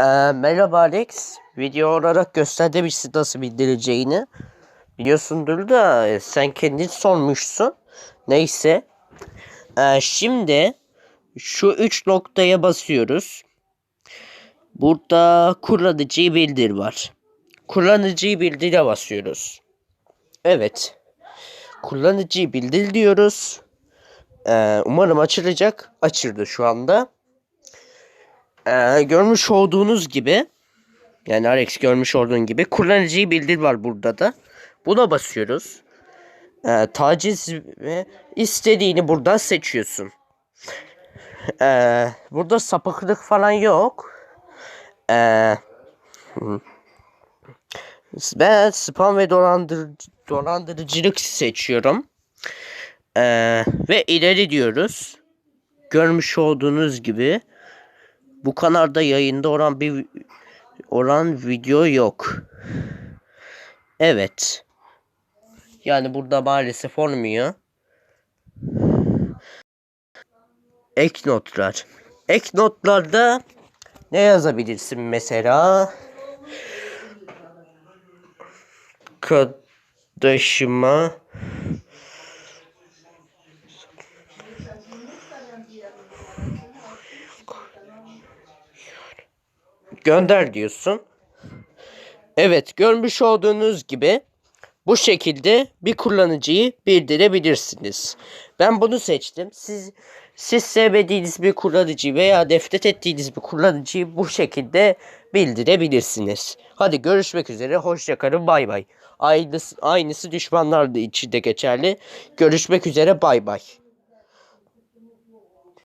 Ee, merhaba Alex. Video olarak göstermişsin nasıl bildireceğini. Biliyorsundur da e, sen kendin sormuşsun. Neyse. Ee, şimdi şu üç noktaya basıyoruz. Burada kullanıcıyı bildir var. Kullanıcıyı bildire basıyoruz. Evet. Kullanıcıyı bildir diyoruz. Ee, umarım açılacak. Açıldı şu anda. Ee, görmüş olduğunuz gibi yani Alex görmüş olduğun gibi kullanıcıyı bildir var burada da. Buna basıyoruz. Ee, taciz ve istediğini buradan seçiyorsun. Ee, burada sapıklık falan yok. Ee, ben spam ve dolandır, dolandırıcılık seçiyorum. Ee, ve ileri diyoruz. Görmüş olduğunuz gibi bu kanalda yayında olan bir olan video yok. Evet. Yani burada maalesef olmuyor. Ek notlar. Ek notlarda ne yazabilirsin mesela? Kardeşime gönder diyorsun. Evet görmüş olduğunuz gibi bu şekilde bir kullanıcıyı bildirebilirsiniz. Ben bunu seçtim. Siz siz sevmediğiniz bir kullanıcı veya nefret ettiğiniz bir kullanıcıyı bu şekilde bildirebilirsiniz. Hadi görüşmek üzere. Hoşçakalın. Bay bay. Aynısı, aynısı düşmanlar için de geçerli. Görüşmek üzere. Bay bay.